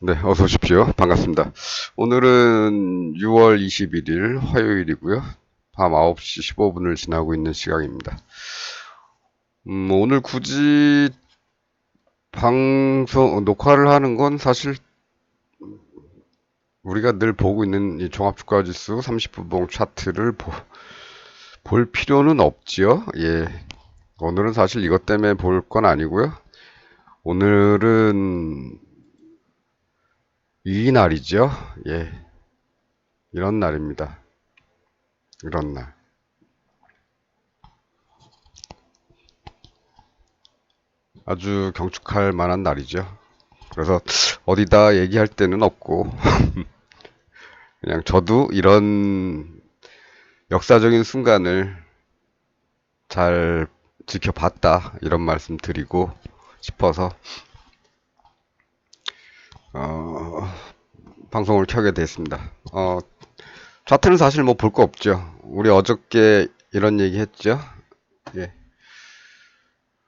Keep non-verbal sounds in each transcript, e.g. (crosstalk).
네, 어서 오십시오. 반갑습니다. 오늘은 6월 21일 화요일이고요. 밤 9시 15분을 지나고 있는 시각입니다. 음, 오늘 굳이 방송, 녹화를 하는 건 사실 우리가 늘 보고 있는 이 종합주가지수 30분봉 차트를 보- 볼 필요는 없지요. 예. 오늘은 사실 이것 때문에 볼 건 아니고요. 오늘은 이 날이죠. 예. 이런 날입니다. 이런 날. 아주 경축할 만한 날이죠. 그래서 어디다 얘기할 때는 없고, (laughs) 그냥 저도 이런 역사적인 순간을 잘 지켜봤다. 이런 말씀 드리고 싶어서, 어, 방송을 켜게 됐습니다. 어, 차트는 사실 뭐 볼 거 없죠. 우리 어저께 이런 얘기 했죠. 예.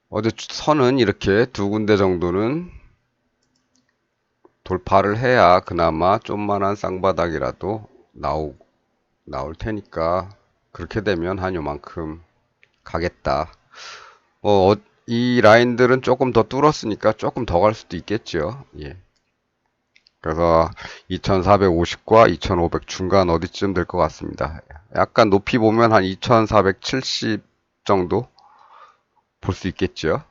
어제 선은 이렇게 두 군데 정도는 돌파를 해야 그나마 좀만한 쌍바닥이라도 나오, 나올 테니까 그렇게 되면 한 요만큼 가겠다. 뭐, 어, 이 라인들은 조금 더 뚫었으니까 조금 더 갈 수도 있겠죠. 예. 그래서 2450과 2500 중간 어디쯤 될 것 같습니다. 약간 높이 보면 한 2470 정도 볼 수 있겠죠.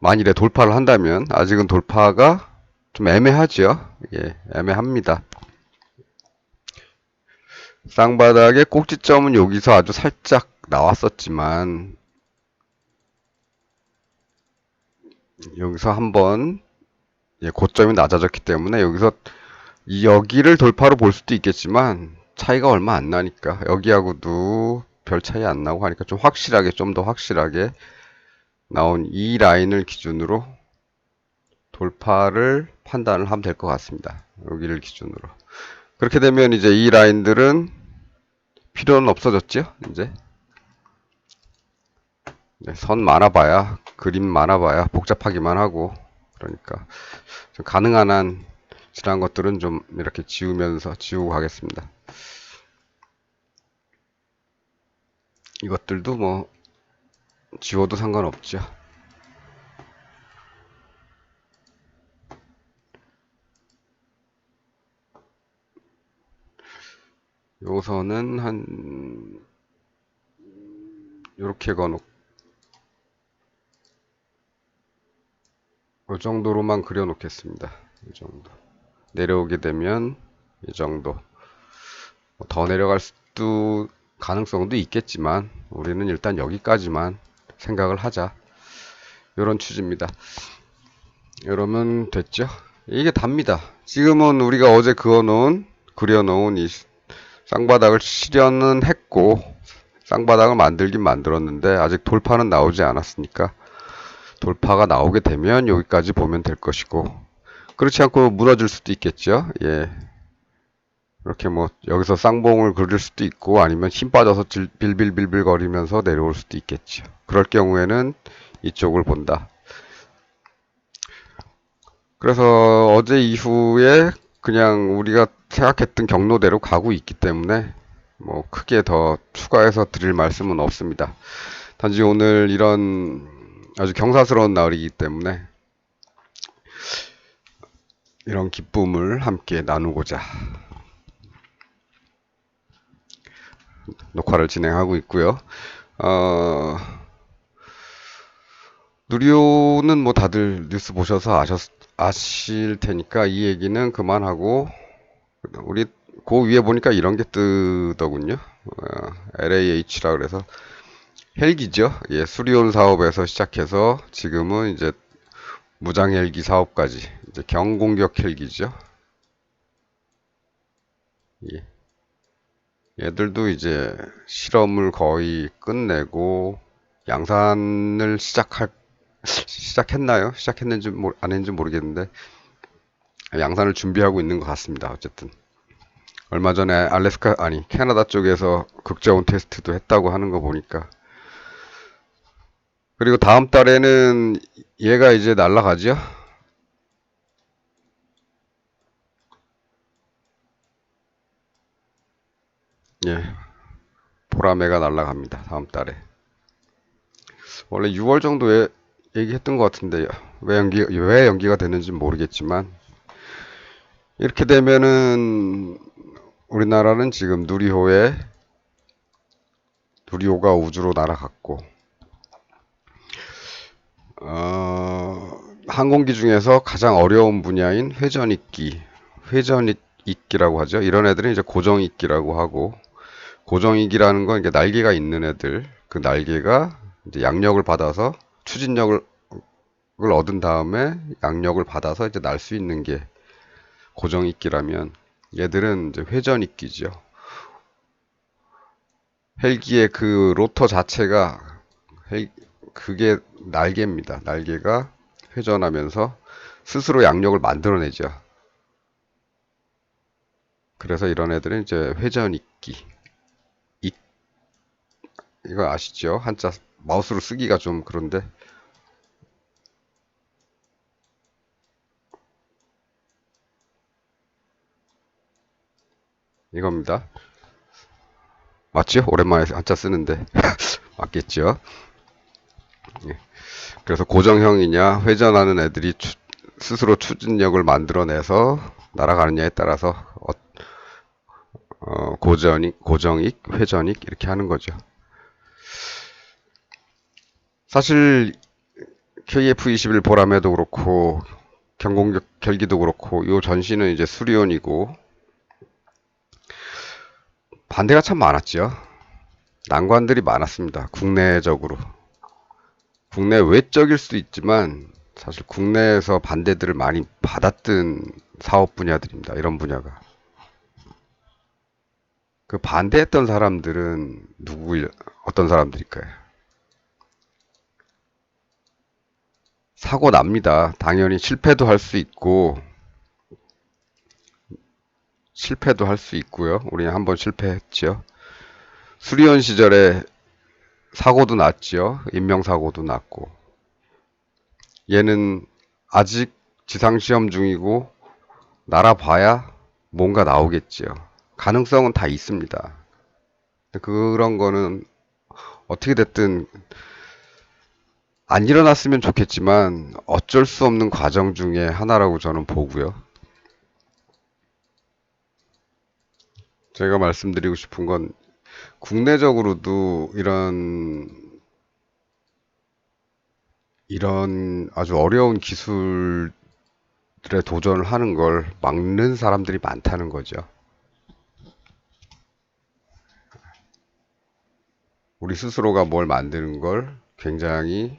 만일에 돌파를 한다면 아직은 돌파가 좀 애매하죠. 예, 애매합니다. 쌍바닥의 꼭지점은 여기서 아주 살짝 나왔었지만 여기서 한번 예, 고점이 낮아졌기 때문에 여기서 이 여기를 돌파로 볼 수도 있겠지만 차이가 얼마 안 나니까 여기하고도 별 차이 안 나고 하니까 좀 확실하게 좀 더 확실하게 나온 이 라인을 기준으로 돌파를 판단을 하면 될 것 같습니다. 여기를 기준으로. 그렇게 되면 이제 이 라인들은 필요는 없어졌죠? 이제. 네, 선 많아봐야, 그림 많아봐야 복잡하기만 하고, 그러니까 좀 가능한 한 지난 것들은 좀 이렇게 지우면서 지우고 가겠습니다. 이것들도 뭐 지워도 상관없죠. 요선은 한 요렇게 거놓고 이 정도로만 그려 놓겠습니다. 이 정도. 내려오게 되면 이 정도. 뭐더 내려갈 수도 가능성도 있겠지만 우리는 일단 여기까지만 생각을 하자. 이런 취지입니다. 이러면 됐죠? 이게 답니다. 지금은 우리가 어제 그어놓은 그려놓은 이 쌍바닥을 실현은 했고 쌍바닥을 만들긴 만들었는데 아직 돌파는 나오지 않았으니까 돌파가 나오게 되면 여기까지 보면 될 것이고 그렇지 않고 무너질 수도 있겠죠. 예. 이렇게 뭐 여기서 쌍봉을 그릴 수도 있고 아니면 힘 빠져서 질- 빌빌빌빌 거리면서 내려올 수도 있겠죠. 그럴 경우에는 이쪽을 본다. 그래서 어제 이후에 그냥 우리가 생각했던 경로대로 가고 있기 때문에 뭐 크게 더 추가해서 드릴 말씀은 없습니다. 단지 오늘 이런 아주 경사스러운 날이기 때문에 이런 기쁨을 함께 나누고자 녹화를 진행하고 있고요. 어, 누리호는 뭐 다들 뉴스 보셔서 아셨, 아실 테니까 이 얘기는 그만하고 우리 그 위에 보니까 이런 게 뜨더군요. 어, LAH라 그래서 헬기죠. 예, 수리온 사업에서 시작해서 지금은 이제 무장 헬기 사업까지 이제 경공격 헬기죠. 예. 얘들도 이제 실험을 거의 끝내고 양산을 시작할 시작했나요? 시작했는지 모르, 안 했는지 모르겠는데 양산을 준비하고 있는 것 같습니다. 어쨌든 얼마 전에 알래스카 아니 캐나다 쪽에서 극저온 테스트도 했다고 하는 거 보니까 그리고 다음 달에는 얘가 이제 날라가죠. 예. 보라매가 날라갑니다. 다음 달에. 원래 6월 정도에 얘기했던 것 같은데 왜 연기 왜 연기가 되는지 모르겠지만 이렇게 되면은 우리나라는 지금 누리호에 누리호가 우주로 날아갔고 항공기 중에서 가장 어려운 분야인 회전익기, 회전익기라고 하죠. 이런 애들은 이제 고정익기라고 하고 고정익기라는 건 이게 날개가 있는 애들, 그 날개가 이제 양력을 받아서 추진력을 을 얻은 다음에 양력을 받아서 이제 날 수 있는 게 고정익기라면 얘들은 이제 회전익기죠. 헬기의 그 로터 자체가 헬, 그게 날개입니다. 날개가 회전하면서 스스로 양력을 만들어내죠. 그래서 이런 애들은 이제 회전 익기. 익, 이거 아시죠? 한자 마우스로 쓰기가 좀 그런데 이겁니다. 맞죠? 오랜만에 한자 쓰는데 (laughs) 맞겠죠? 예. 그래서 고정형이냐 회전하는 애들이 추- 스스로 추진력을 만들어내서 날아가느냐에 따라서 어, 어, 고전익, 고정익, 회전익 이렇게 하는 거죠. 사실 KF-21 보라매도 그렇고 경공격 결기도 그렇고 요 전시는 이제 수리온이고 반대가 참 많았죠. 난관들이 많았습니다. 국내적으로. 국내 외적일 수도 있지만 사실 국내에서 반대들을 많이 받았던 사업 분야들입니다. 이런 분야가. 그 반대했던 사람들은 누구, 어떤 사람들일까요? 사고 납니다. 당연히 실패도 할 수 있고, 실패도 할 수 있고요. 우리는 한번 실패했죠. 수리원 시절에 사고도 났지요. 인명사고도 났고. 얘는 아직 지상시험 중이고, 날아봐야 뭔가 나오겠지요. 가능성은 다 있습니다. 그런 거는 어떻게 됐든 안 일어났으면 좋겠지만 어쩔 수 없는 과정 중에 하나라고 저는 보고요. 제가 말씀드리고 싶은 건 국내적으로도 이런 이런 아주 어려운 기술들에 도전을 하는 걸 막는 사람들이 많다는 거죠. 우리 스스로가 뭘 만드는 걸 굉장히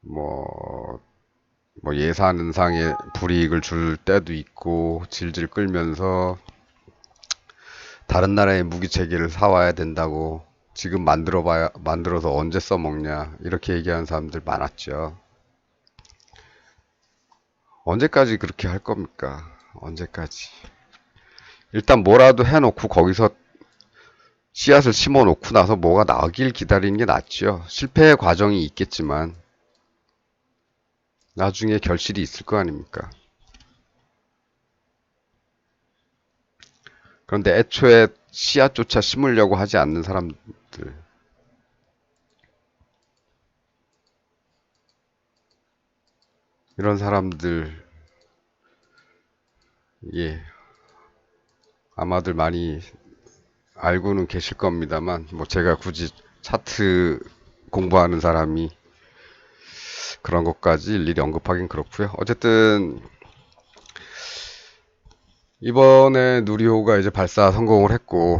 뭐, 뭐 예산상의 불이익을 줄 때도 있고 질질 끌면서 다른 나라의 무기 체계를 사와야 된다고 지금 만들어 봐야 만들어서 언제 써먹냐 이렇게 얘기하는 사람들 많았죠. 언제까지 그렇게 할 겁니까? 언제까지? 일단 뭐라도 해놓고 거기서 씨앗을 심어 놓고 나서 뭐가 나오길 기다리는 게 낫죠. 실패의 과정이 있겠지만 나중에 결실이 있을 거 아닙니까? 그런데 애초에 씨앗조차 심으려고 하지 않는 사람들. 이런 사람들. 예. 아마들 많이 알고는 계실 겁니다만 뭐 제가 굳이 차트 공부하는 사람이 그런 것까지 일일이 언급하긴 그렇고요. 어쨌든 이번에 누리호가 이제 발사 성공을 했고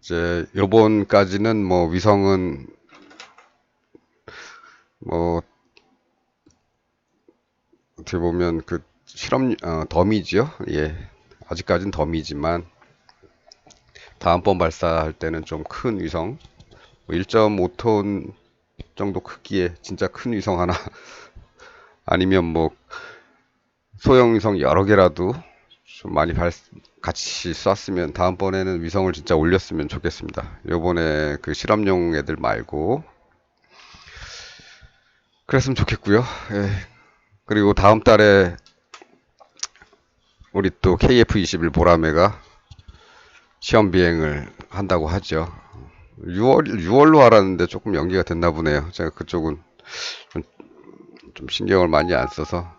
이제 요번까지는 뭐 위성은 뭐 어떻게 보면 그 실험 어, 덤이지요. 예. 아직까지는 덤이지만 다음번 발사할 때는 좀 큰 위성 1.5톤 정도 크기의 진짜 큰 위성 하나 (laughs) 아니면 뭐 소형 위성 여러 개라도 좀 많이 발, 같이 쐈으면 다음번에는 위성을 진짜 올렸으면 좋겠습니다. 요번에 그 실험용 애들 말고 그랬으면 좋겠고요. 예. 그리고 다음 달에 우리 또 KF21 보라매가 시험 비행을 한다고 하죠. 6월, 6월로 알았는데 조금 연기가 됐나 보네요. 제가 그쪽은 좀, 좀 신경을 많이 안 써서.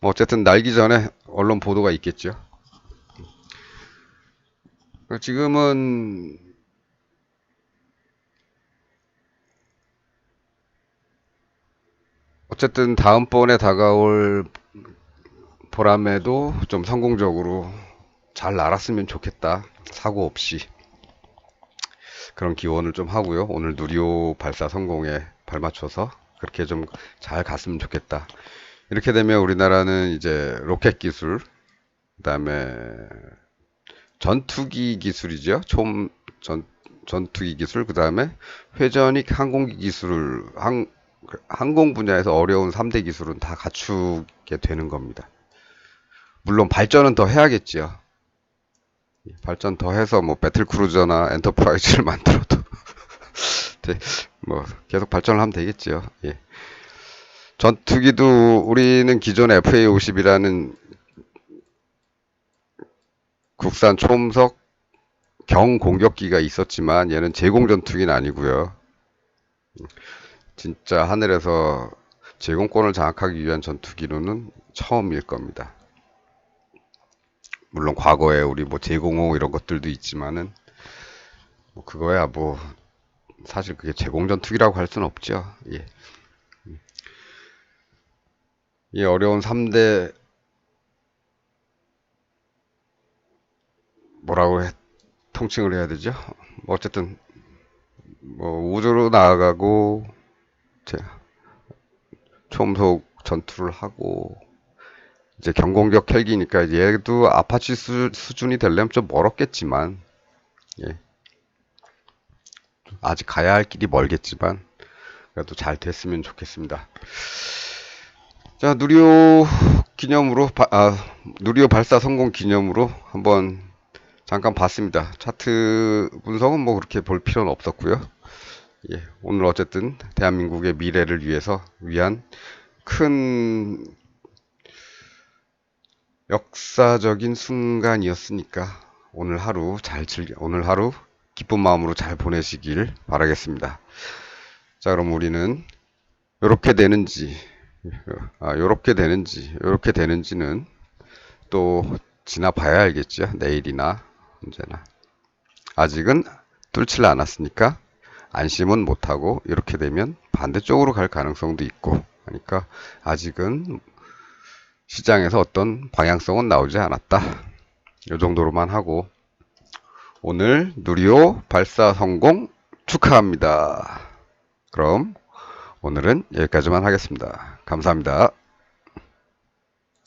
뭐 어쨌든 날기 전에 언론 보도가 있겠죠. 지금은 어쨌든 다음번에 다가올 보람에도 좀 성공적으로 잘 날았으면 좋겠다. 사고 없이. 그런 기원을 좀 하고요. 오늘 누리호 발사 성공에 발맞춰서 그렇게 좀 잘 갔으면 좋겠다. 이렇게 되면 우리나라는 이제 로켓 기술, 그 다음에 전투기 기술이죠. 총 전, 전투기 기술, 그 다음에 회전익 항공기 기술을 항, 항공 분야에서 어려운 3대 기술은 다 갖추게 되는 겁니다. 물론 발전은 더 해야겠지요. 발전 더 해서 뭐 배틀 크루저나 엔터프라이즈를 (laughs) 만들어도 (laughs) 네, 뭐 계속 발전을 하면 되겠지요. 예. 전투기도 우리는 기존 FA50이라는 국산 초음속 경공격기가 있었지만 얘는 제공 전투기는 아니고요. 진짜 하늘에서 제공권을 장악하기 위한 전투기로는 처음일 겁니다. 물론 과거에 우리 뭐 제공호 이런 것들도 있지만은 뭐 그거야 뭐 사실 그게 제공 전투기라고 할 수는 없죠. 예. 이 어려운 3대 뭐라고 해, 통칭을 해야 되죠? 뭐 어쨌든 뭐 우주로 나아가고 제 초음속 전투를 하고 이제 경공격 헬기니까 얘도 아파치 수, 수준이 되려면 좀 멀었겠지만 예. 아직 가야 할 길이 멀겠지만 그래도 잘 됐으면 좋겠습니다. 자 누리호 기념으로 바, 아, 누리호 발사 성공 기념으로 한번 잠깐 봤습니다. 차트 분석은 뭐 그렇게 볼 필요는 없었고요. 예, 오늘 어쨌든 대한민국의 미래를 위해서 위한 큰 역사적인 순간이었으니까 오늘 하루 잘 즐겨 오늘 하루 기쁜 마음으로 잘 보내시길 바라겠습니다. 자, 그럼 우리는 이렇게 되는지 아, 요렇게 되는지 요렇게 되는지는 또 지나봐야 알겠죠. 내일이나 언제나 아직은 뚫질 않았으니까 안심은 못하고 이렇게 되면 반대쪽으로 갈 가능성도 있고 그러니까 아직은 시장에서 어떤 방향성은 나오지 않았다. 이 정도로만 하고 오늘 누리호 발사 성공 축하합니다. 그럼 오늘은 여기까지만 하겠습니다. 감사합니다.